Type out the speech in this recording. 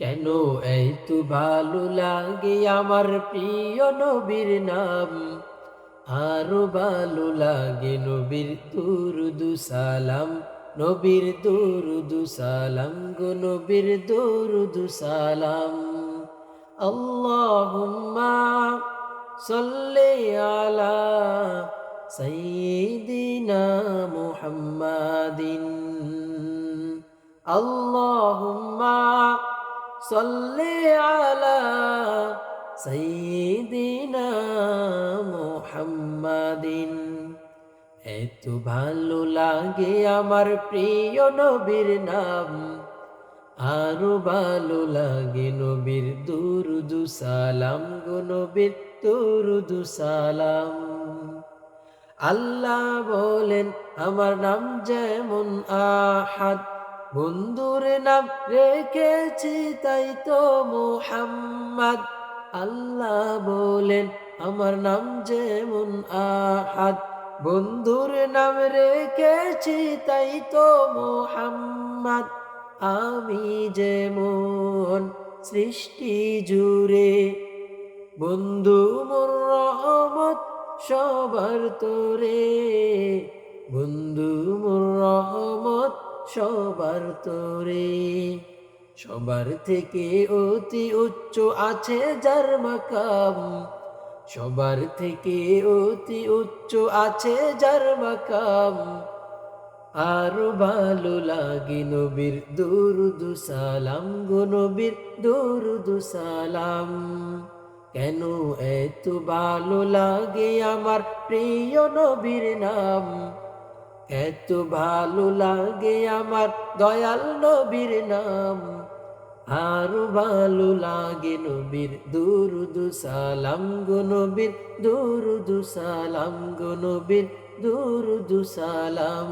কেন এত ভালো লাগে আমার প্রিয় নবীর নাম? আরও ভালো লাগে নবীর দুরুদু সালাম। নবীর দুরুদু সালাম গো নবীর দুরুদু সালাম। আল্লাহুম্মা সাল্লি আলা সাইয়্যিদিনা মুহাম্মাদিন। আল্লাহুম্মা সাল্লি আলা সাইয়্যিদিনা মুহাম্মাদিন। এত ভালো লাগে আমার প্রিয় নবীর নাম। আরও ভালো লাগে নবীর দুরুদু সালাম গো নবীর দুরুদু সালাম। আল্লাহ বলেন, আমার নাম যেমন আহাদ বন্ধুর নাম রেখেছি, তাই তো মুহাম্মদ। আল্লাহ বলেন, আমার নাম যেমন আহাদ। বন্ধুর নাম রেখেছি, তাই তো মুহাম্মদ। আমি যেমন সৃষ্টি জুড়ে, বন্ধু মোর রহমত সবার তোরে। বন্ধু মোর রহমত সবার তোরে। সবার থেকে অতি উচ্চ আছে যার মাকাম। সবার থেকে অতি উচ্চ আছে যার মাকাম। আরও ভালো লাগে নবীর দুরুদু সালাম গো নবীর দুরুদু সালাম। কেন এত ভালো লাগে আমার প্রিয় নবীর নাম? এত ভালো লাগে আমার দয়াল নবীর নাম। আরও ভালো লাগে নবীর দুরুদু সালাম গো নবীর, দুরুদু সালাম গো নবীর, দুরুদু সালাম।